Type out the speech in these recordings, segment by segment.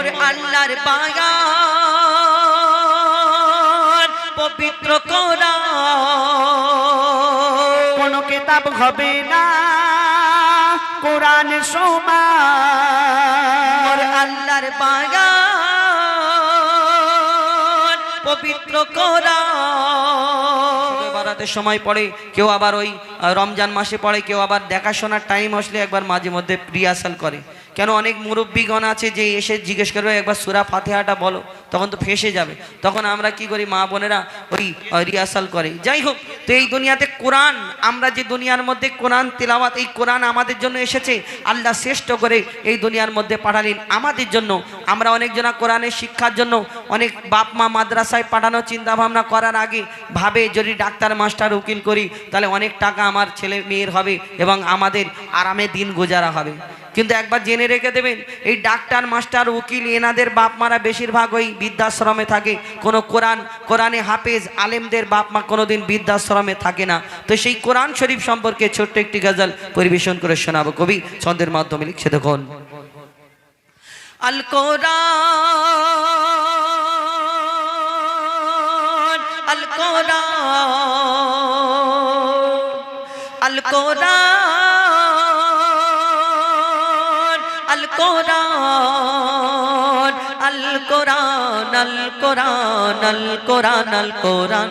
মোর আল্লাহর বাগান পবিত্র কোরআন। কোন কিতাব হবে না কোরআন মোর সমান আল্লাহর বাগান পবিত্র কোরআন। বারাতে সময় পড়ে, কেউ আবার ওই রমজান মাসে পড়ে, কেউ আবার দেখাশোনার টাইম আসলে একবার মাঝে মধ্যে রিহার্সাল করে। কেন অনেক মুরব্বীগণ আছে যে এসে জিজ্ঞেস করবে, একবার সুরা ফাতেহাটা বলো। তখন তো ফেসে যাবে। তখন আমরা কি করি, মা বোনেরা ওই রিহার্সাল করে। যাই হোক, তো এই দুনিয়াতে কোরআন, আমরা যে দুনিয়ার মধ্যে কোরআন তেলাওয়াত, এই কোরআন আমাদের জন্য এসেছে, আল্লাহ শ্রেষ্ঠ করে এই দুনিয়ার মধ্যে পাঠালেন আমাদের জন্য। আমরা অনেকজনা কোরআনের শিক্ষার জন্য অনেক বাপ মা মাদ্রাসায় পাঠানোর চিন্তা ভাবনা করার আগে ভাবে যদি ডাক্তার, মাস্টার, উকিল করি, তাহলে অনেক টাকা আমার ছেলে মেয়ের হবে এবং আমাদের আরামে দিন গুজারা হবে। কিন্তু একবার জেনে রেখে দেবেন, এই ডাক্তার, মাস্টার, উকিল এনাদের বাপ মারা বেশিরভাগ ওই বৃদ্ধাশ্রমে থাকে। কোনো কোরআন, কোরআনে হাফেজ আলেমদের বাপ মা কোনোদিন বৃদ্ধাশ্রমে থাকে না। তো সেই কোরআন শরীফ সম্পর্কে ছোট্ট একটি গজল পরিবেশন করে শোনাবো। কবি ছন্দের মাধ্যমে লিখছে দেখুন। আল কোরআন القرآن القرآن القرآن القرآن القرآن القرآن القرآن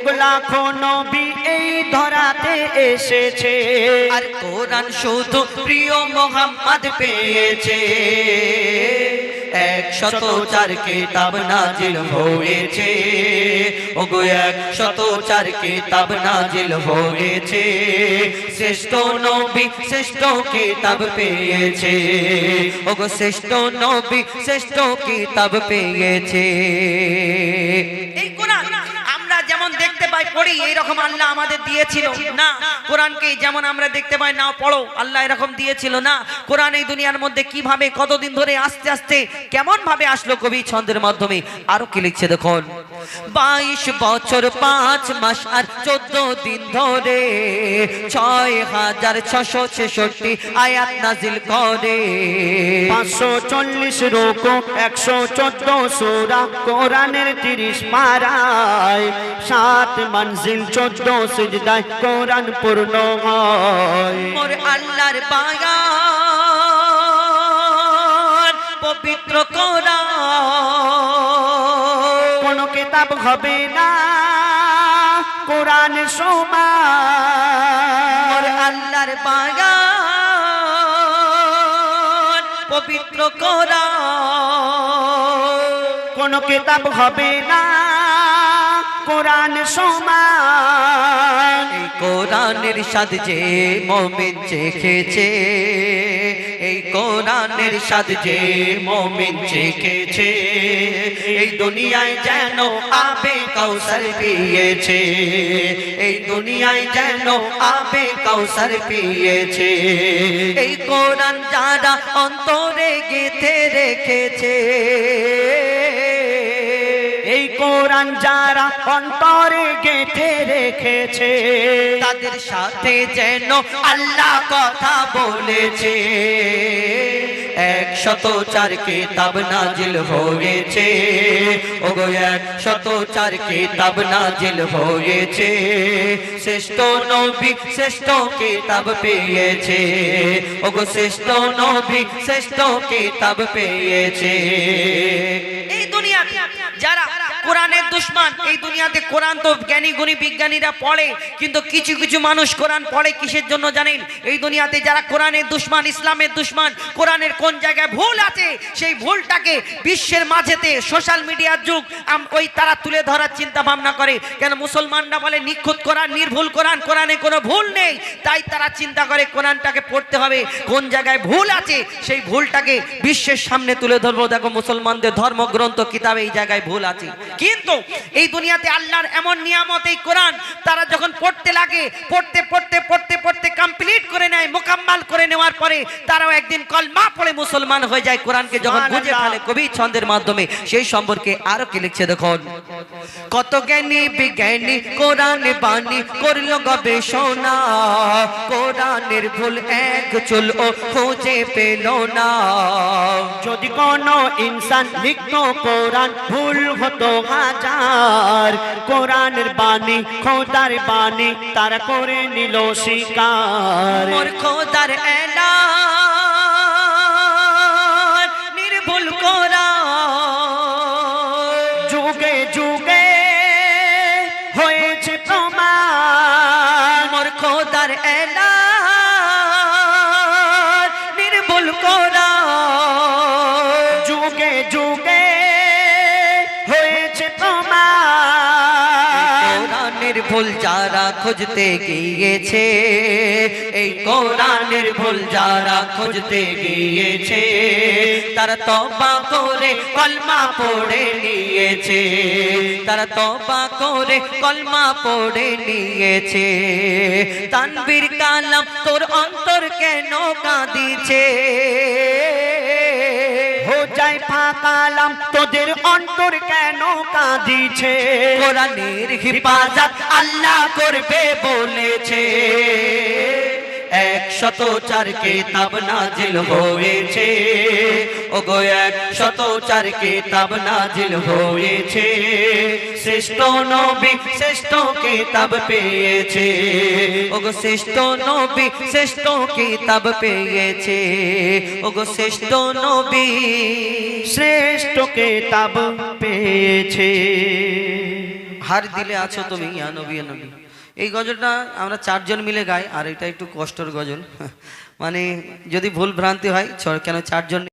ওগুলা নবী এই ধরাতে এসেছে। আর কোরআন শুধু প্রিয় মোহাম্মদ পেয়েছে। একশত চার কিতাব নাজিল হয়েছে। ওগো, একশত চার কিতাব নাজিল হয়েছে। শ্রেষ্ঠ নবী শ্রেষ্ঠ কিতাব পেয়েছে। ওগো, শ্রেষ্ঠ নবী শ্রেষ্ঠ কিতাব পেয়েছে। পাই পড়ি এইরকম আল্লাহ আমাদের দিয়েছিল। না কোরআনকে যেমন আমরা দেখতে পাই না পড়ো, আল্লাহ এরকম দিয়েছিল। না, কোরআন এই দুনিয়ার মধ্যে কীভাবে, কতদিন ধরে আস্তে আস্তে কেমন ভাবে আসলো কবি ছন্দের মাধ্যমে, আরও কি লিখছে দেখুন। বাইশ বছর পাঁচ মাস আর চোদ্দ দিন ধরে ছয় হাজার ছশো ছেষট্টি আয়াত নাজিল করে। পাঁচশো চল্লিশ রোকো, একশো চোদ্দ সোরা, কোরআনের তিরিশ পারায়, সাত মঞ্জিল চোদ্দ সিজদায় কোরআন পূর্ণ হয়। মোর আল্লাহর বাগান পবিত্র কোরআন কোন কিতাব হবে না কোরআন মোর সমান আল্লাহর বাগান পবিত্র কোরআন কোন কিতাব হবে না কোরআন সমান। এই কোরআনের স্বাদ যে মমিন চেখেছে, এই কোরআনের স্বাদ যে মমিন চেখেছে, এই দুনিয়ায় যেন আবে কৌশল পিয়েছে, এই দুনিয়ায় যেন আবে কৌশল পিয়েছে, এই কোরআন যারা অন্তরে গেথে রেখেছে এই কোরআন যারা অন্তরে গেঁথে রেখেছে, তাদের সাথে যেন আল্লাহ কথা বলেছে। একশত চার কিতাব নাজিল হয়েছে, ওগো একশত চার কিতাব নাজিল হয়েছে। শ্রেষ্ঠ নবী শ্রেষ্ঠ কিতাব পেয়েছে, ওগো শ্রেষ্ঠ নবী শ্রেষ্ঠ কিতাব পেয়েছে এই দুনিয়াতে যারা কোরআনের দুশ্মন এই দুনিয়াতে কোরআন তো জ্ঞানী, গুণী বিজ্ঞানীরা পড়ে, কিন্তু কিছু কিছু মানুষ কোরআন পড়ে কিসের জন্য জানেন? এই দুনিয়াতে যারা কোরআনের দুশ্মন, ইসলামের দুশ্মন, কোরআনের কোন জায়গায় ভুল আছে, সেই ভুলটাকে বিশ্বের মাঝেতে সোশ্যাল মিডিয়ার যুগ ওই তারা তুলে ধরার চিন্তা ভাবনা করে। কেন মুসলমানরা বলে, নিখুঁত কোরআন, নির্ভুল কোরআন, কোরআনে কোনো ভুল নেই। তাই তারা চিন্তা করে কোরআনটাকে পড়তে হবে। কোন জায়গায় ভুল আছে, সেই ভুলটাকে বিশ্বের সামনে তুলে ধরবো। দেখো, মুসলমানদের ধর্মগ্রন্থ, কিতাবে এই জায়গায় ভুল আছে। কিন্তু এই দুনিয়াতে আল্লাহর এমন নিয়ামত এই কোরআন তারা যখন পড়তে লাগে পড়তে পড়তে পড়তে পড়তে কমপ্লিট করে নেয় মোকাম্মাল করে নেওয়ার পরে তারাও একদিন কলমা পড়ে মুসলমান হয়ে যায় কোরআনকে যখন বুঝে ফেলে কবি ছন্দের মাধ্যমে। সেই সম্পর্কে আরও কি লিখছে দেখুন? কত জ্ঞানী বিজ্ঞানী কোরআন বাণী করল গবেষণা কোরআনের ভুল এক চুল ও খুঁজে পেল না। যদি কোনো ইনসান লিখতো কোরআন ভুল হতো হাজার কোরআনের বাণী খোদার বাণী তারা করে নিল শিকার। মোর খোদার নির্ভুল কোরআন খোদার এলান নির্ভুল কোরআন ভুল যারা খুঁজতে গিয়েছে, এই কোরআনের ভুল যারা খুঁজতে গিয়েছে, তারা তবা করে কলমা পড়ে নিয়েছে, তারা তবা করে কলমা পড়ে নিয়েছে। তানবীর কালাম তোর অন্তর কেন কাঁদিছে? যায় ফাঁকালাম তোদের অন্তর কেন কাঁদিছে? কোরআনের হিফাজত আল্লাহ করবে বলেছে। একশত চার কেতাব নাজিল হয়েছে। ওগো এক শত চার নাজিল হয়েছে। শ্রেষ্ঠ নবী শ্রেষ্ঠ পেয়েছে। ওগো শ্রেষ্ঠ নবী শ্রেষ্ঠ কেতাব পেয়েছে। শ্রেষ্ঠ নবী শ্রেষ্ঠ পেয়েছে। হার দিলে আছো তুমি নবী নবী। এই গজলটা আমরা চারজন মিলে গাই, আর এটা একটু কষ্টর গজল। মানে যদি ভুল ভ্রান্তি হয় কেন চারজন